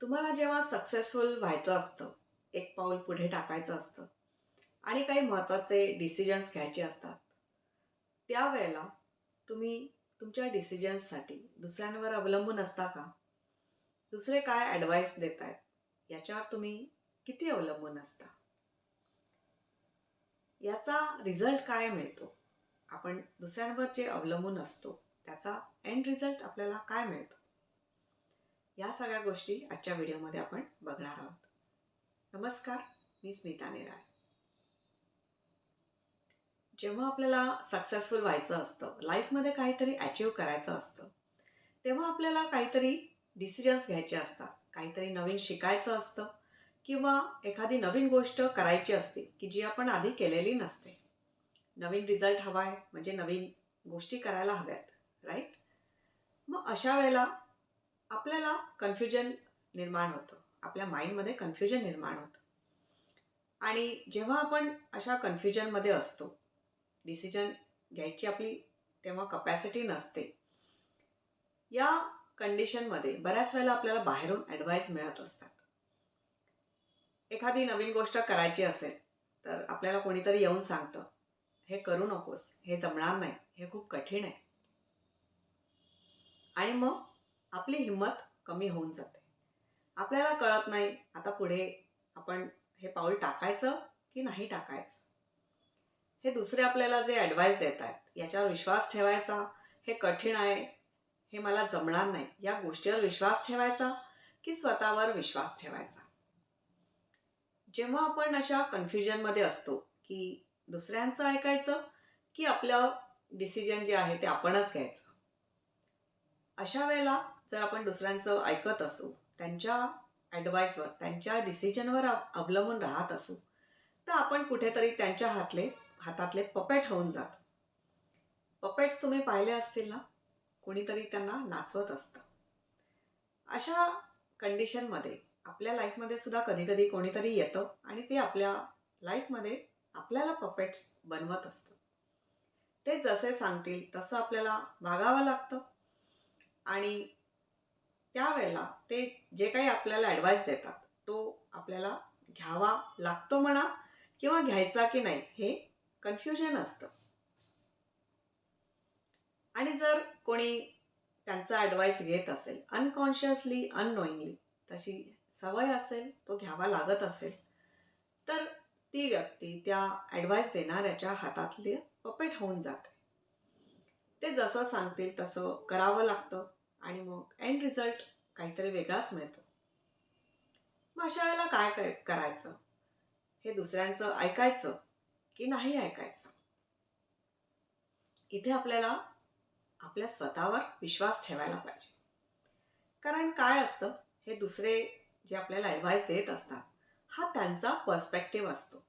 तुम्हाला जेव्हा सक्सेसफुल व्हायचं असतं एक पाऊल पुढे टाकायचं असतं आणि काही महत्त्वाचे डिसिजन्स घ्यायचे असतात त्यावेळेला तुम्ही तुमच्या डिसिजन्ससाठी दुसऱ्यांवर अवलंबून असता का? दुसरे काय ॲडवाईस देत आहेत याच्यावर तुम्ही किती अवलंबून असता? याचा रिझल्ट काय मिळतो? आपण दुसऱ्यांवर जे अवलंबून असतो त्याचा एंड रिझल्ट आपल्याला काय मिळतो? या सगळ्या गोष्टी आजच्या व्हिडिओमध्ये आपण बघणार आहोत. नमस्कार मी स्मिता नेराळ. जेव्हा आपल्याला सक्सेसफुल व्हायचं असतं लाईफमध्ये काहीतरी अचीव करायचं असतं तेव्हा आपल्याला काहीतरी डिसिजन्स घ्यायचे असतात. काहीतरी नवीन शिकायचं असतं किंवा एखादी नवीन गोष्ट करायची असते की जी आपण आधी केलेली नसते. नवीन रिझल्ट हवा आहे म्हणजे नवीन गोष्टी करायला हव्यात राईट मग अशा वेळेला आपल्याला कन्फ्युजन निर्माण होतं. आपल्या माइंडमध्ये कन्फ्युजन निर्माण होतं. आणि जेव्हा आपण अशा कन्फ्युजनमध्ये असतो डिसिजन घ्यायची आपली तेव्हा कपॅसिटी नसते. या कंडिशनमध्ये बऱ्याच वेळेला आपल्याला बाहेरून ॲडवाईस मिळत असतात. एखादी नवीन गोष्ट करायची असेल तर आपल्याला कोणीतरी येऊन सांगतं हे करू नकोस हे जमणार नाही हे खूप कठीण आहे. आणि मग आपली हिंमत कमी होऊन जाते. आपल्याला कळत नाही आता पुढे आपण हे पाऊल टाकायचं की नाही टाकायचं. हे दुसरे आपल्याला जे ॲडवाईस देत आहेत याच्यावर विश्वास ठेवायचा हे कठीण आहे हे मला जमणार नाही या गोष्टीवर विश्वास ठेवायचा की स्वतःवर विश्वास ठेवायचा. जेव्हा आपण अशा कन्फ्युजनमध्ये असतो की दुसऱ्यांचं ऐकायचं की आपलं डिसिजन जे आहे ते आपणच घ्यायचं. अशा वेळेला जर आपण दुसऱ्यांचं ऐकत असू त्यांच्या ॲडवाईसवर त्यांच्या डिसिजनवर अवलंबून राहत असू तर आपण कुठेतरी त्यांच्या हातले हातातले पपेट होऊन जातो. पपेट्स तुम्ही पाहिले असतील ना कोणीतरी त्यांना नाचवत असतं. अशा कंडिशनमध्ये आपल्या लाईफमध्ये सुद्धा कधीकधी कोणीतरी येतं आणि ते आपल्या लाईफमध्ये आपल्याला पपेट्स बनवत असतं. ते जसे सांगतील तसं आपल्याला वागावं लागतं. आणि त्यावेळेला ते जे काही आपल्याला ॲडवाईस देतात तो आपल्याला घ्यावा लागतो म्हणा किंवा घ्यायचा की नाही हे कन्फ्युजन असतं. आणि जर कोणी त्यांचा ॲडवाईस घेत असेल अनकॉन्शियसली अननोईंगली तशी सवय असेल तो घ्यावा लागत असेल तर ती व्यक्ती त्या ॲडवाईस देणाऱ्याच्या हातातले पपेट होऊन जाते. ते जसं सांगतील तसं करावं लागतं. आणि मग एंड रिझल्ट काहीतरी वेगळाच मिळतो. मग अशा वेळेला काय करायचं? हे दुसऱ्यांचं ऐकायचं की नाही ऐकायचं? इथे आपल्याला आपल्या स्वतःवर विश्वास ठेवायला पाहिजे. कारण काय असतं? हे दुसरे जे आपल्याला ॲडवाईस देत असतात हा त्यांचा पर्स्पेक्टिव्ह असतो.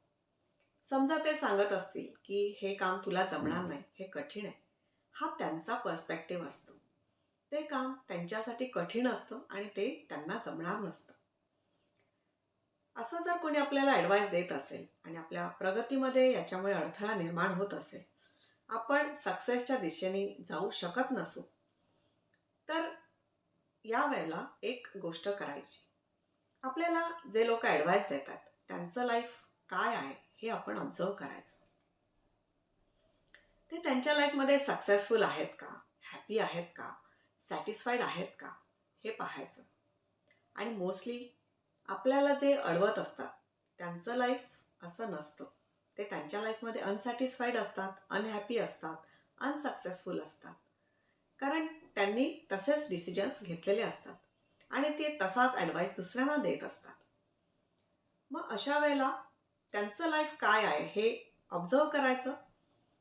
समजा ते सांगत असतील की हे काम तुला जमणार नाही हे कठीण आहे. हा त्यांचा पर्स्पेक्टिव्ह असतो. ते काम त्यांच्यासाठी कठीण असतं आणि ते त्यांना जमणार नसतं. असं जर कोणी आपल्याला ॲडवाईस देत असेल आणि आपल्या प्रगतीमध्ये याच्यामुळे अडथळा निर्माण होत असेल आपण सक्सेसच्या दिशेने जाऊ शकत नसू तर या वेळेला एक गोष्ट करायची. आपल्याला जे लोक ॲडवाईस देतात त्यांचं लाईफ काय आहे हे आपण ऑब्झर्व करायचं. ते त्यांच्या लाईफमध्ये सक्सेसफुल आहेत का? हॅपी आहेत का? सॅटिस्फाईड आहेत का? हे पाहायचं. आणि मोस्टली आपल्याला जे अडवत असतात त्यांचं लाईफ असं नसतं. ते त्यांच्या लाईफमध्ये अनसॅटिस्फाईड असतात अनहॅपी असतात अनसक्सेसफुल असतात. कारण त्यांनी तसेच डिसिजन्स घेतलेले असतात आणि ते तसाच ॲडवाईस दुसऱ्यांना देत असतात. मग अशा वेळेला त्यांचं लाईफ काय आहे हे ऑब्झर्व करायचं?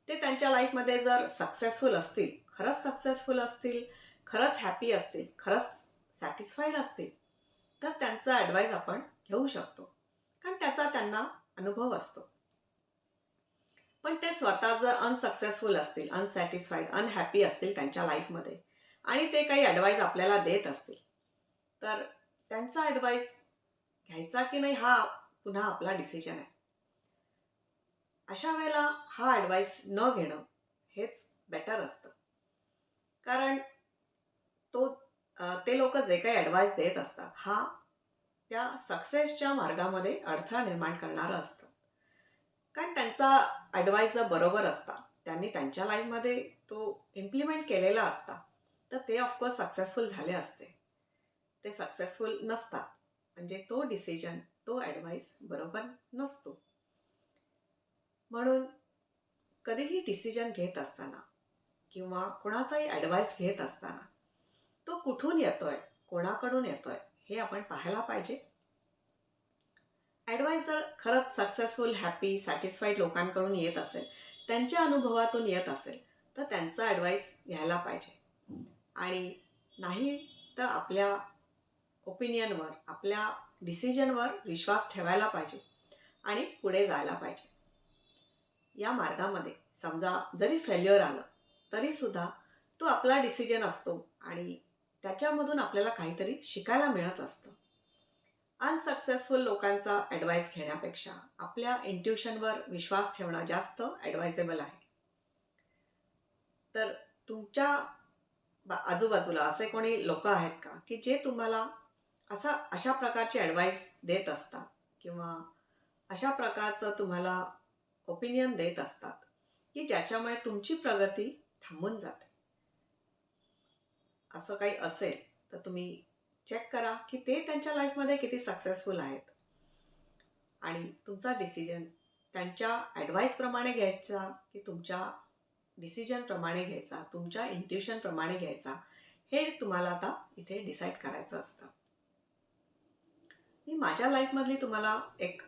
ते त्यांच्या लाईफमध्ये जर सक्सेसफुल असतील खरंच सक्सेसफुल असतील खरंच हॅपी असतील खरंच सॅटिस्फाईड असतील तर त्यांचा ॲडवाईस आपण घेऊ शकतो. कारण त्याचा त्यांना अनुभव असतो. पण ते स्वतः जर अनसक्सेसफुल असतील अनसॅटिस्फाईड अनहॅपी असतील त्यांच्या लाईफमध्ये आणि ते काही ॲडवाईस आपल्याला देत असतील तर त्यांचा ॲडवाईस घ्यायचा की नाही हा पुन्हा आपला डिसिजन आहे. अशा वेळेला हा ॲडवाईस न घेणं हेच बेटर असतं. कारण तो ते लोक जे काही ॲडवाईस देत असतात हा त्या सक्सेसच्या मार्गामध्ये अडथळा निर्माण करणारं असतं. कारण त्यांचा ॲडवाईस जर बरोबर असता त्यांनी त्यांच्या लाईफमध्ये तो इम्प्लिमेंट केलेला असता तर ते ऑफकोर्स सक्सेसफुल झाले असते. ते सक्सेसफुल नसतात. म्हणजे तो डिसिजन तो ॲडवाईस बरोबर नसतो. म्हणून कधीही डिसिजन घेत असताना किंवा कोणाचाही ॲडवाईस घेत असताना तो कुठून येतोय? कोणाकडून येतोय? हे आपण पाहायला पाहिजे. ॲडवायझर जर खरंच सक्सेसफुल हॅपी सॅटिस्फाईड लोकांकडून येत असेल त्यांच्या अनुभवातून येत असेल तर त्यांचा ॲडवाईस घ्यायला पाहिजे. आणि नाही तर आपल्या ओपिनियनवर आपल्या डिसिजनवर विश्वास ठेवायला पाहिजे आणि पुढे जायला पाहिजे. या मार्गामध्ये समजा जरी फेल्युअर आलं तरीसुद्धा तो आपला डिसिजन असतो आणि त्याच्यामधून आपल्याला काहीतरी शिकायला मिळत असतं. अनसक्सेसफुल लोकांचा ॲडवाईस घेण्यापेक्षा आपल्या इंट्युशनवर विश्वास ठेवणं जास्त ॲडवायझेबल आहे. तर तुमच्या आजूबाजूला असे कोणी लोक आहेत का की जे तुम्हाला असा अशा प्रकारची ॲडवाईस देत असतात किंवा अशा प्रकारचं तुम्हाला ओपिनियन देत असतात की ज्याच्यामुळे तुमची प्रगती थांबून जाते? असं काही असेल तर तुम्ही चेक करा की ते त्यांच्या लाईफमध्ये किती सक्सेसफुल आहेत. आणि तुमचा डिसिजन त्यांच्या ॲडवाईसप्रमाणे घ्यायचा की तुमच्या डिसिजनप्रमाणे घ्यायचा तुमच्या इंट्युशनप्रमाणे घ्यायचा हे तुम्हाला आता इथे डिसाईड करायचं असतं. मी माझ्या लाईफमधली तुम्हाला एक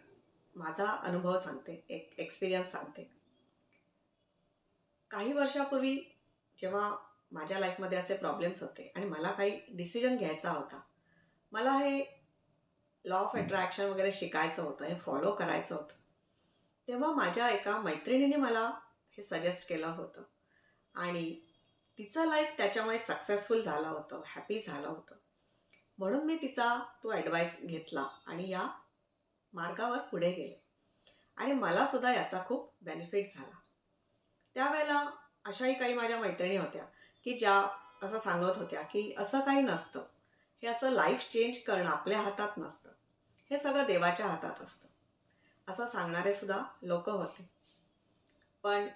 माझा अनुभव सांगते एक एक्सपिरियन्स सांगते. काही वर्षापूर्वी जेव्हा माझ्या लाईफमध्ये असे प्रॉब्लेम्स होते. आणि मला काही डिसिजन घ्यायचा होता. मला हे लॉ ऑफ अट्रॅक्शन वगैरे शिकायचं होतं हे फॉलो करायचं होतं. तेव्हा माझ्या एका मैत्रिणीने मला हे सजेस्ट केलं होतं. आणि तिचं लाईफ त्याच्यामुळे सक्सेसफुल झालं होतं हॅपी झालं होतं. म्हणून मी तिचा तो ॲडवाईस घेतला आणि या मार्गावर पुढे गेले. आणि मलासुद्धा याचा खूप बेनिफिट झाला. त्यावेळेला अशाही काही माझ्या मैत्रिणी होत्या. की ज्या असं सांगत होत्या की असं काही नसतं. हे असं लाईफ चेंज करणं आपल्या हातात नसतं. हे सगळं देवाच्या हातात असतं. असं सांगणारे सुद्धा लोक होते. पण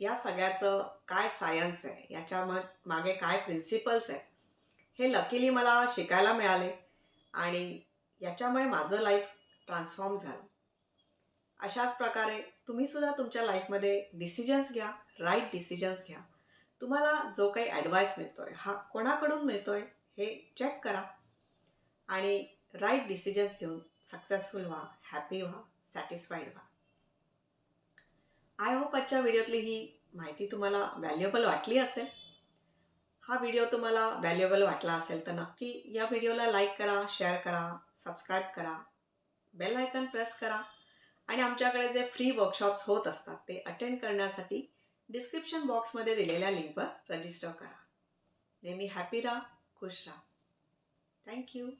या सगळ्याचं काय सायन्स आहे? याच्या म मागे काय प्रिन्सिपल्स आहेत हे लकीली मला शिकायला मिळाले आणि याच्यामुळे माझं लाईफ ट्रान्सफॉर्म झालं. अशाच प्रकारे तुम्हीसुद्धा तुमच्या लाईफमध्ये डिसिजन्स घ्या राईट डिसिजन्स घ्या. तुम्हाला जो काही ॲडवाईस मिळतो आहे हा कोणाकडून मिळतो आहे हे चेक करा आणि राईट डिसिजन्स घेऊन सक्सेसफुल व्हा हॅपी व्हा सॅटिस्फाईड व्हा. आय होप आजच्या व्हिडिओतली ही माहिती तुम्हाला व्हॅल्युएबल वाटली असेल. हा व्हिडिओ तुम्हाला व्हॅल्युएबल वाटला असेल तर नक्की या व्हिडिओला लाईक करा शेअर करा सबस्क्राईब करा बेल आयकन प्रेस करा. आणि आमच्याकडे जे फ्री वर्कशॉप्स होत असतात ते अटेंड करण्यासाठी डिस्क्रिप्शन बॉक्समध्ये दिलेल्या लिंकवर रजिस्टर करा. नेहमी हॅपी राहा खुश राहा. थँक्यू